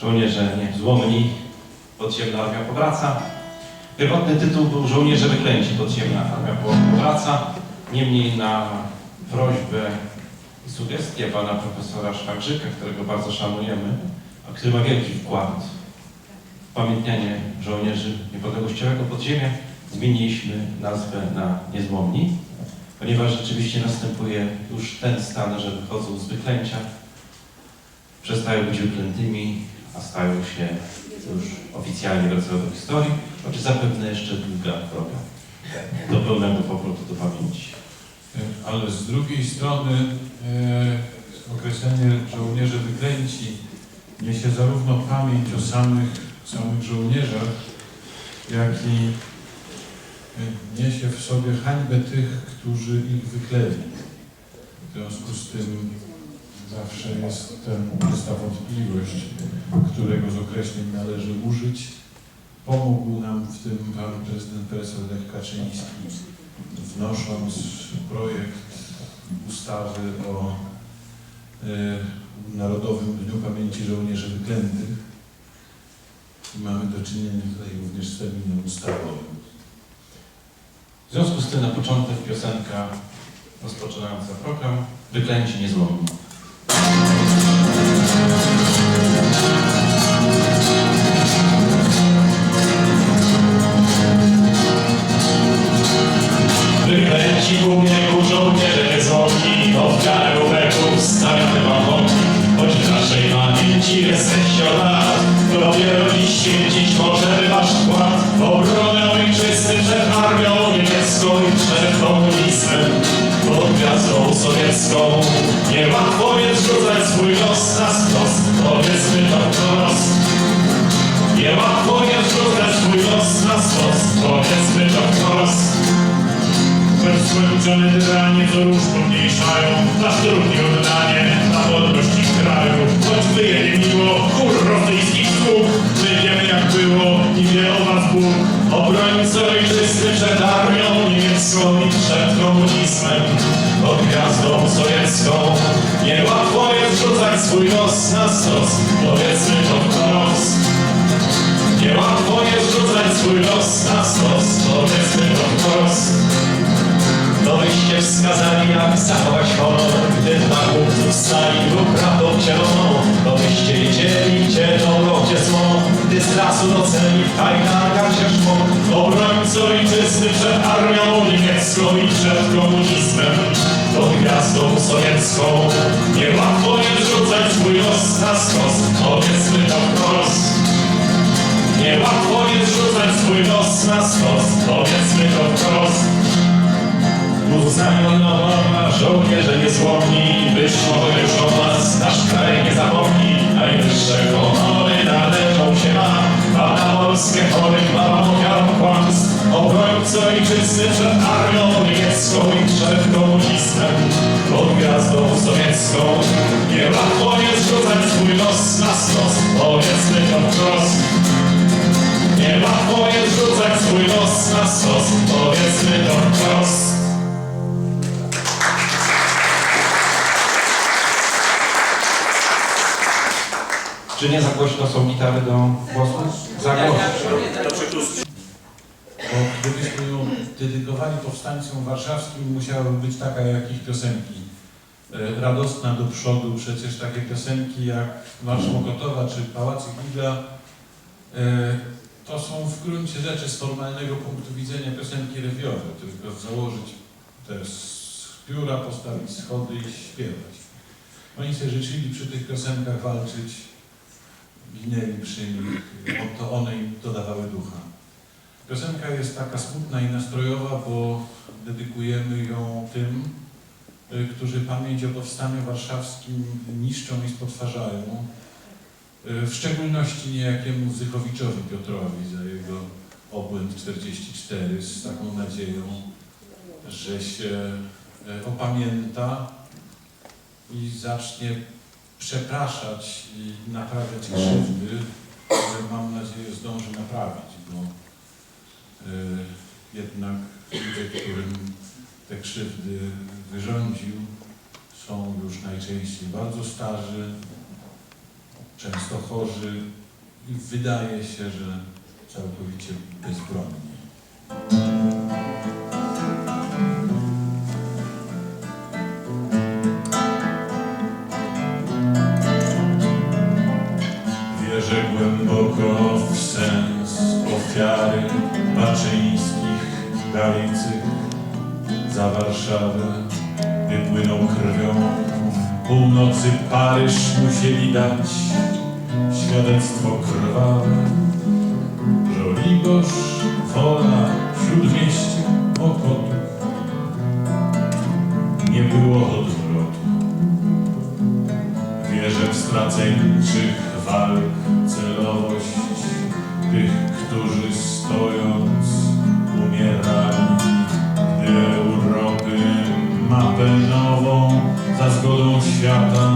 żołnierze niezłomni, podziemna armia powraca. Pierwotny tytuł był Żołnierze wyklęci, podziemna armia powraca. Niemniej na prośbę i sugestie pana profesora Szwagrzyka, którego bardzo szanujemy, a który ma wielki wkład w pamiętnianie żołnierzy niepodległościowego podziemia, zmieniliśmy nazwę na Niezłomni, ponieważ rzeczywiście następuje już ten stan, że wychodzą z wyklęcia, przestają być wyklętymi, a stają się już oficjalnie wracają do historii, choć zapewne jeszcze długa droga do pełnego powrotu do pamięci. Ale z drugiej strony e, określenie żołnierze wyklęci niesie zarówno pamięć o samych, samych żołnierzach, jak i e, niesie w sobie hańbę tych, którzy ich wykleli. W związku z tym zawsze jest, ten, jest ta wątpliwość, którego z określeń należy użyć. Pomógł nam w tym pan prezydent profesor Lech Kaczyński, wnosząc projekt ustawy o e, Narodowym Dniu Pamięci Żołnierzy Wyklętych. Mamy do czynienia tutaj również z terminem ustawowym. W związku z tym na początek piosenka rozpoczynająca program Wyklęci niezłomni. Thank you. Los na stos, powiedzmy to wprost. Skończone tyranie co róż pomniejszają. Nasz trud i oddanie na wolności kraju. Choć wyje miło kur rosyjskich My wiemy jak było i wie o was Bóg. Obrońcy ojczysty przed armią niemiecką i przed komunizmem. Pod gwiazdą sowiecką. Niełatwo jest rzucać swój los na stos Powiedzmy to wprost Niełatwo jest rzucać swój los na stos Powiedzmy to wprost to byście wskazali, jak zachować honor, gdy na główców stali lub prawdą wcieloną. To byście wiedzieli, gdzie dobro, gdzie zło, gdy z lasu noceni w kajdankach się szło. Obrońcy ojczysty przed armią niemiecką i przed komunizmem. Pod gwiazdą sowiecką powiedzmy to wprost. Uznanionowa żołnierze niezłomni, być może już o was nasz kraj nie zapomni. Najwyższe honory należą się nam, Pana Polskę chorych mała ofiarą kłamstw. Obrońcy ojczysty przed armią niemiecką i przed komunizmem. Pod gwiazdą sowiecką niełatwo jest rzucać swój los na stos, powiedzmy Czy nie za głośno są gitary do głosu? Za głośno. Bo gdybyśmy ją dedykowali powstańcom warszawskim, musiałaby być taka jak ich piosenki. E, Radosna do przodu, przecież takie piosenki jak Marsz Mokotowa czy Pałacyk Giga e, to są w gruncie rzeczy z formalnego punktu widzenia piosenki rewiowe, tylko założyć te z pióra, postawić schody i śpiewać. Oni sobie życzyli przy tych piosenkach walczyć, ginęli przy nich, bo to one im dodawały ducha. Piosenka jest taka smutna i nastrojowa, bo dedykujemy ją tym, y, którzy pamięć o powstaniu warszawskim niszczą i spotwarzają. Y, W szczególności niejakiemu Zychowiczowi Piotrowi za jego obłęd 44 z taką nadzieją, że się y, opamięta i zacznie przepraszać i naprawiać krzywdy, które mam nadzieję zdąży naprawić, bo y, jednak ludzie, którym te krzywdy wyrządził, są już najczęściej bardzo starzy, często chorzy i wydaje się, że całkowicie bezbronni. Za Warszawę wypłynął krwią. Północy Paryż musieli dać świadectwo krwawe. Żoliborz, Wola, Śródmieście, Mokotów. Nie było odwrotu. Wierzę w straceńczych walk celowość tych, którzy stojąc za zgodą świata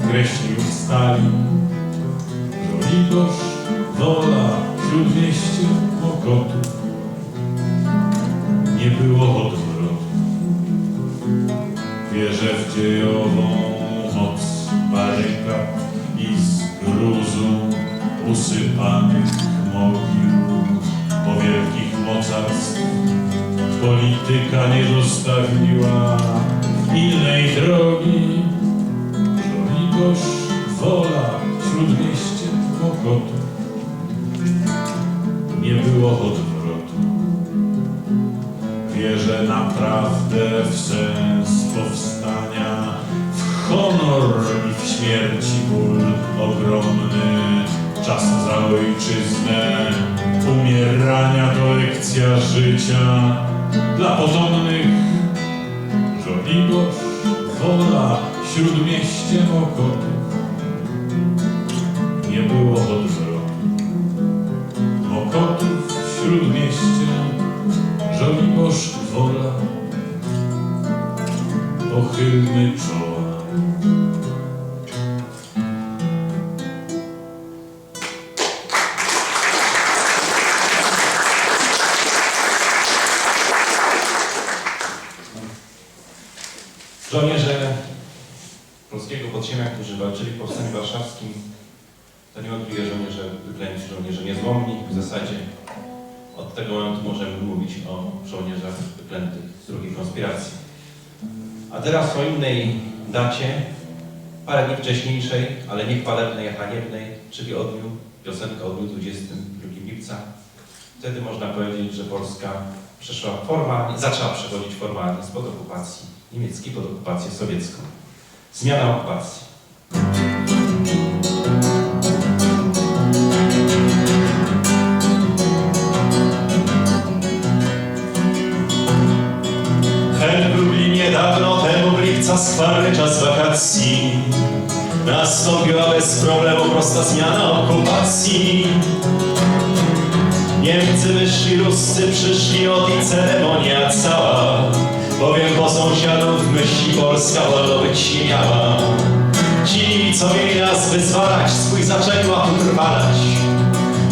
kreślił Stalin. Żoliborz, Wola, Śródmieście, Mokotów. Nie było odwrotu. Wierzę w dziejową moc barykad i z gruzu usypanych mogił po wielkich mocarstw. Polityka nie zostawiła innej drogi. Żoliborz, wola, śródmieście, Mokotów. Nie było odwrotu. Wierzę naprawdę w sens powstania, w honor i w śmierci ból ogromny. Czas za ojczyznę, umierania to lekcja życia dla potomnych. Żoliborz, wola, śródmieście Mokotów. Nie było odwrotu. Mokotów, śródmieście, Żoliborz wola, pochylmy czoła. To niewątpliwie żołnierze wyklęci, żołnierze niezłomni. W zasadzie od tego momentu możemy mówić o żołnierzach wyklętych z drugiej konspiracji. A teraz o innej dacie, parę dni wcześniejszej, ale nie chwalebnej, a haniebnej, czyli o dniu, piosenka o dniu 22 lipca. Wtedy można powiedzieć, że Polska przeszła formalnie, zaczęła przechodzić formalnie spod okupacji niemieckiej pod okupację sowiecką. Zmiana okupacji. Skwarny czas wakacji. Nastąpiła bez problemu prosta zmiana okupacji. Niemcy wyszli, Ruscy przyszli, od i ceremonia cała. Bowiem po sąsiadów myśli Polska wolno być nie miała Ci, co mieli nas wyzwalać, swój zaczęli tu trwalać.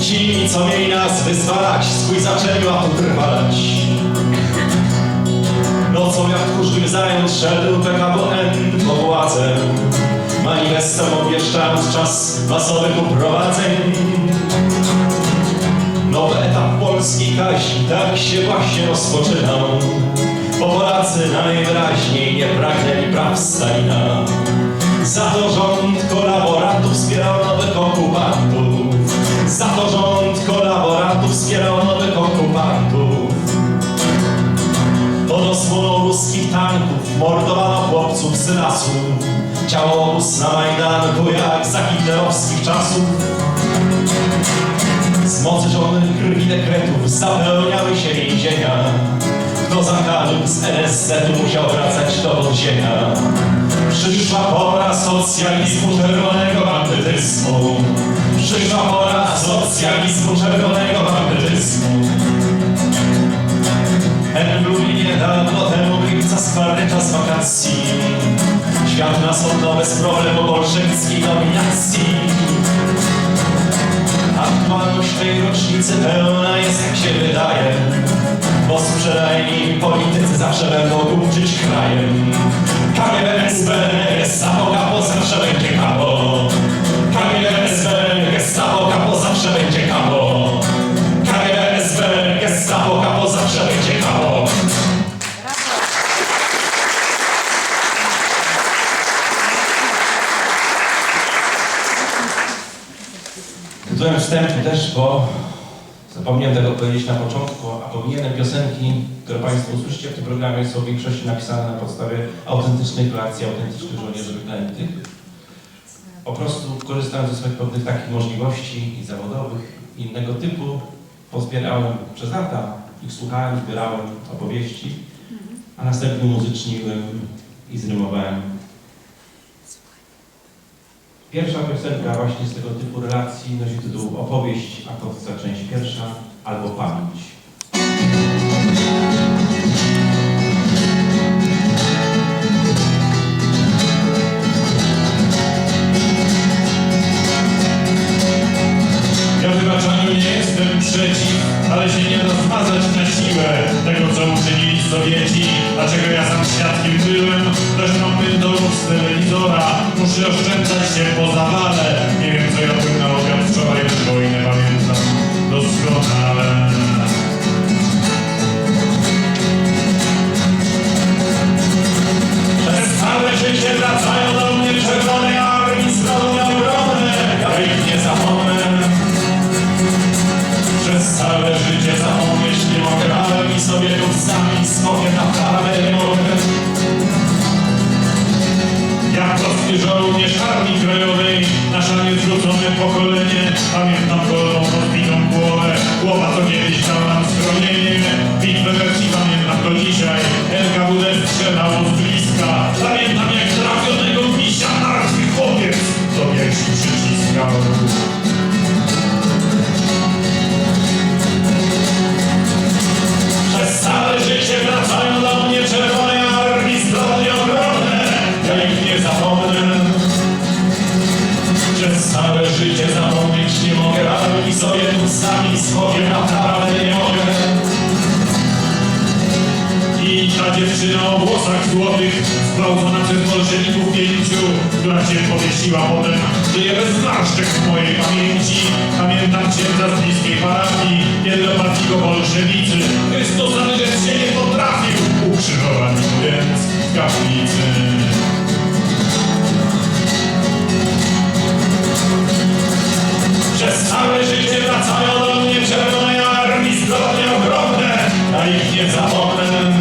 Ci, co mieli nas wyzwalać, swój zaczęli tu trwalać Nocą jak tchórzliwy zając szedł PKWN po władzę. Manifestem obwieszczając czas masowych uprowadzeń. Nowy etap polskiej kaźni tak się właśnie rozpoczynał. Bo Polacy najwyraźniej nie pragnęli praw Stalina. Za to rząd kolaborantów wspierał nowych okupantów. Za to rząd mordowano chłopców z lasu. Ciało obóz na Majdanku jak za hitlerowskich czasów. Z mocy żonych krwi dekretów zapełniały się więzienia. Kto zakażył z NSZ-u musiał wracać do podziemia. Przyszła pora socjalizmu czerwonego bandytyzmu. Przyszła pora socjalizmu czerwonego bandytyzmu. Nas oddał bez problemu bolszewickiej dominacji Aktualność tej rocznicy pełna jest jak się wydaje Bo sprzedajni politycy zawsze będą dłużyć krajem. KGB, SB, SAPO, KAPO zawsze będzie KAPO KGB, Tytułem wstępu też, bo zapomniałem tego powiedzieć na początku, a powinienem piosenki, które Państwo usłyszycie w tym programie są w większości napisane na podstawie autentycznych relacji, autentycznych żołnierzy wyklętych. Po prostu korzystając ze swoich pewnych takich możliwości i zawodowych, i innego typu, pozbierałem przez lata, ich słuchałem, zbierałem opowieści, a następnie muzyczniłem i zrymowałem. Pierwsza piosenka właśnie z tego typu relacji nosi tytuł Opowieść, a to część pierwsza, albo Pamięć. Ja wybaczaniu nie jestem przeciw, ale się nie da zmazać na siłę tego, co uczynili Sowieci, a czego ja sam świadkiem byłem. Muszę oszczędzać się po zawale. Nie wiem, co ja bym na obiad wczoraj tę wojnę pamiętam doskonale. Przez całe życie wracają do mnie czerwone armii zbrojne ogromne, ja ich nie zapomnę. Przez całe życie zapomnieć nie mogę, ale mi sobie tu sami naprawdę nie polski żołnierz Armii Krajowej, na szanie pokolenie, pamiętam kolą rozbitą głowę, głowa co kiedyś dała nam schronienie. Bitwę wersji pamiętam do dzisiaj, NKWD strzelało z bliska. Pamiętam sami sobie naprawdę nie mogę. I ta dziewczyna o włosach złotych, zgwałcona przez bolszewików pięciu, która się powiesiła potem, żyje bez zmarszczek w mojej pamięci. Pamiętam księdza z bliskiej parafii, kiedy go bolszewicy. Chrystus nawet się nie potrafił ukrzyżować więc w kaplicy. Przez całe życie wracają do mnie czerwone armii zbrodnie ogromne, a ich nie zapomnę.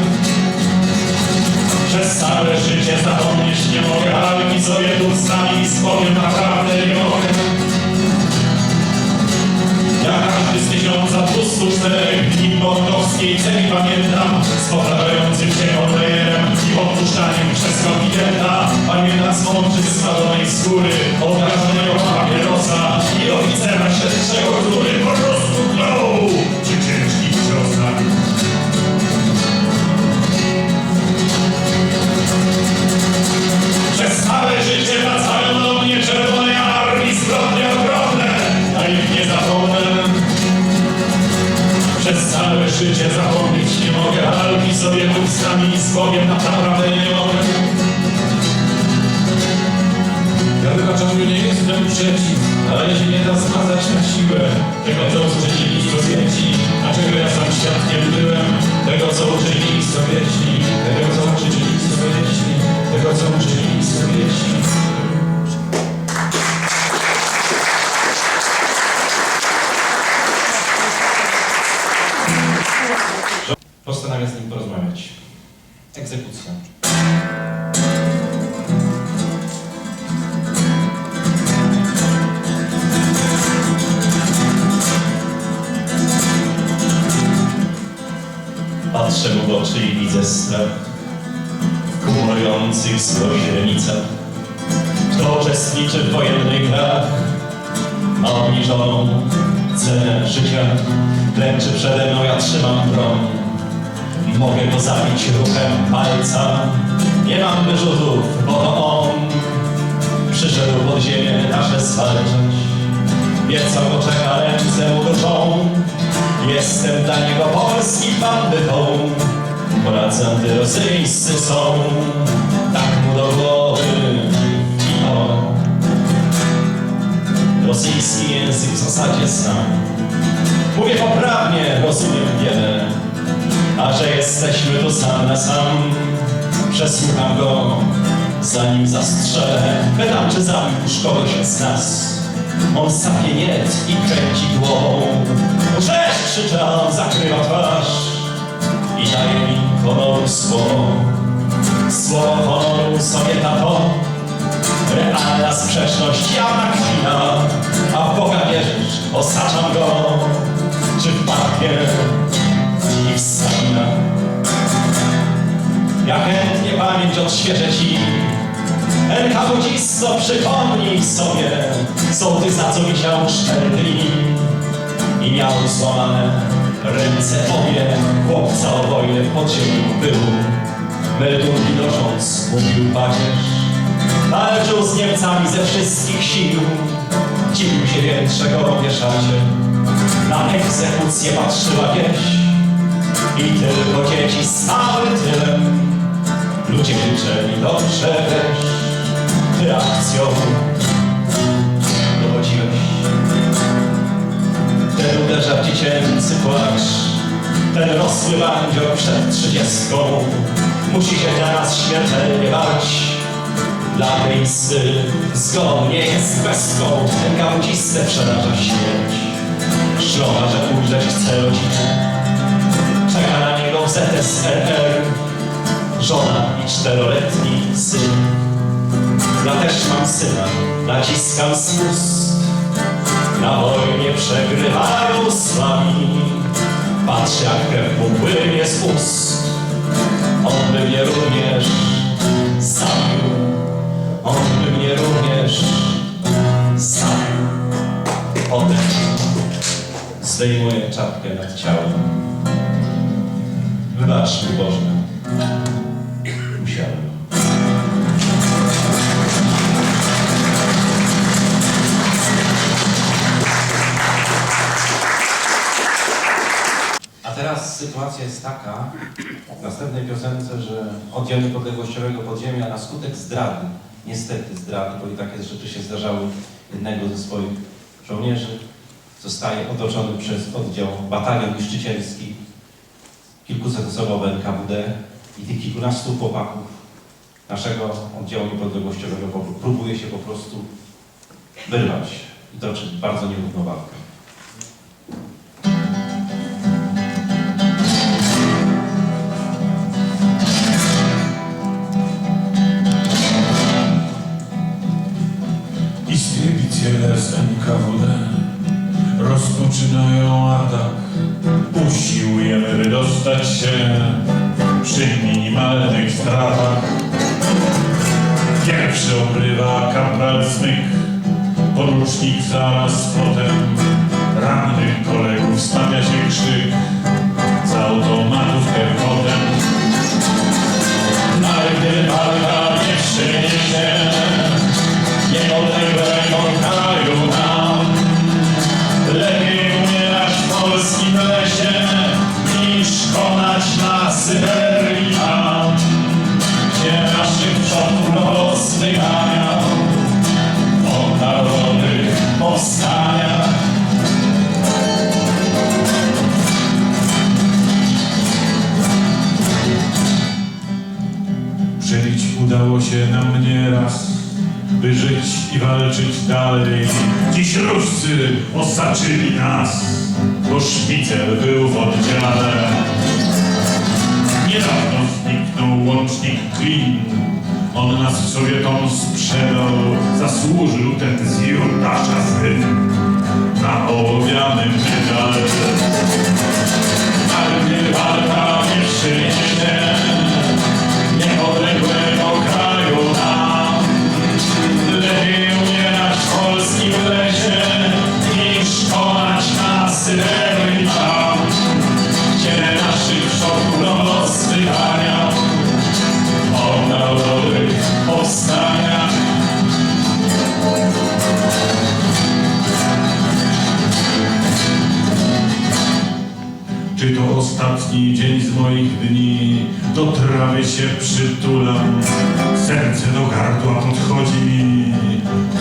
Przez całe życie zapomnieć nie mogę, ale mi sobie tu sami spowiem naprawdę nie mogę. Ja każdy z tysiąca dwustu czterech dni bondowskiej celi pamiętam z się konwejerem i odpuszczaniem przez konfidenta. Pamiętam smączyk smadzonej skóry, odgarzonego papierosa i oficera śledczego, który po prostu klął przy ciężkich ciosach. Przez całe życie wracają do Przez całe życie zapomnieć nie mogę, alki sobie ustami i spowiem naprawdę nie mogę. Patrzę mu w oczy i widzę strach w kumulujących zło źrenicach. Kto uczestniczy w wojennych grach, ma obniżoną cenę życia. Klęczy przede mną, ja trzymam broń. Mogę go zabić ruchem palca. Nie mam wyrzutów, bo to on przyszedł pod ziemię nasze zwalczać. Wie co go czeka, ręce mu drżą. Jestem dla niego polskim bandytą. Polacy antyrosyjscy są, tak mu do głowy i o. Rosyjski język w zasadzie znam. Mówię poprawnie, rozumiem wiele, a że jesteśmy tu sam na sam, przesłucham go, zanim zastrzelę. Pytam, czy zabił już kogoś z nas. On sapie i kręci głową. Cześć krzyczał, zakrywa twarz i daje mi honoru słowo. Słowo honoru sobie na to, realna sprzeczność, jawna kpina, a w Boga wierzysz, osaczam go, czy w parkie i w Stalina. Ja chętnie pamięć odświeżę ci, NKWDzisto, przypomnij sobie, sołtys za co wisiał cztery dni i miał złamane ręce obie, chłopca o wojnę w podziemiu był. Meldunki nosząc, mówił pacierz, walczył z Niemcami ze wszystkich sił. Dziwił się więc, że go wieszacie. Na egzekucję patrzyła wieś i tylko dzieci stały tyłem. Ludzie krzyczeli, dobrze wiesz, ty Ten uderza w dziecięcy płacz, ten rosły bandzior przed trzydziestką musi się teraz śmiertelnie bać. Dla tej sty zgon nie jest bezką, ten gałdziste przeraża śmierć. Żona, że ujrzeć chce rodzinę, czeka na niego ZSRR. Żona i czteroletni syn. Ja też mam syna, naciskam spust. Na wojnie przegrywają słabi. Patrzę jak krew mu płynie z ust. On by mnie również zabił. On by mnie również zabił. Potem zdejmuję czapkę nad ciałem. Wybacz mi Boże. Musiałem. Teraz sytuacja jest taka, w następnej piosence, że oddział niepodległościowego podziemia na skutek zdrady, niestety zdrady, bo i takie rzeczy się zdarzały jednego ze swoich żołnierzy, zostaje otoczony przez oddział batalion niszczycielski, kilkusetosobowe NKWD i tych kilkunastu chłopaków naszego oddziału niepodległościowego. Po- próbuje się po prostu wyrwać i toczy bardzo nierówną walkę. Stybiciele z NKWD rozpoczynają atak. Usiłujemy wydostać się przy minimalnych stratach. Pierwszy obrywa kapral Smyk, porucznik zaraz potem. Rannych kolegów stawia się krzyk, z automatów termotem. Ale gdy walka nie przyniesie niepodległego osaczyli nas, bo szpicel był w oddziale. Niedawno zniknął łącznik Klin. On nas Sowietom sprzedał, zasłużył ten z Jurdasza syn na ołowiany medal. Gdy walka nie przyniesie Czy to ostatni dzień z moich dni? Do trawy się przytulam, serce do gardła podchodzi mi,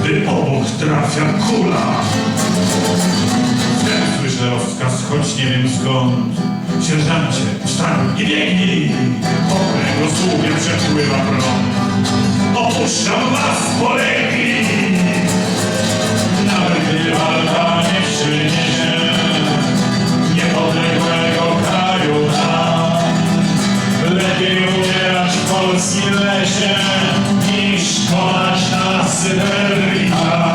gdy obok trafia kula. Wtem słyszę rozkaz, choć nie wiem skąd. Sierżancie, wstań i biegnij! Po kręgosłupie przepływa prąd. Opuszczam was, polegli! Nawet gdy Polskim lesie, niż kolać na Syberii.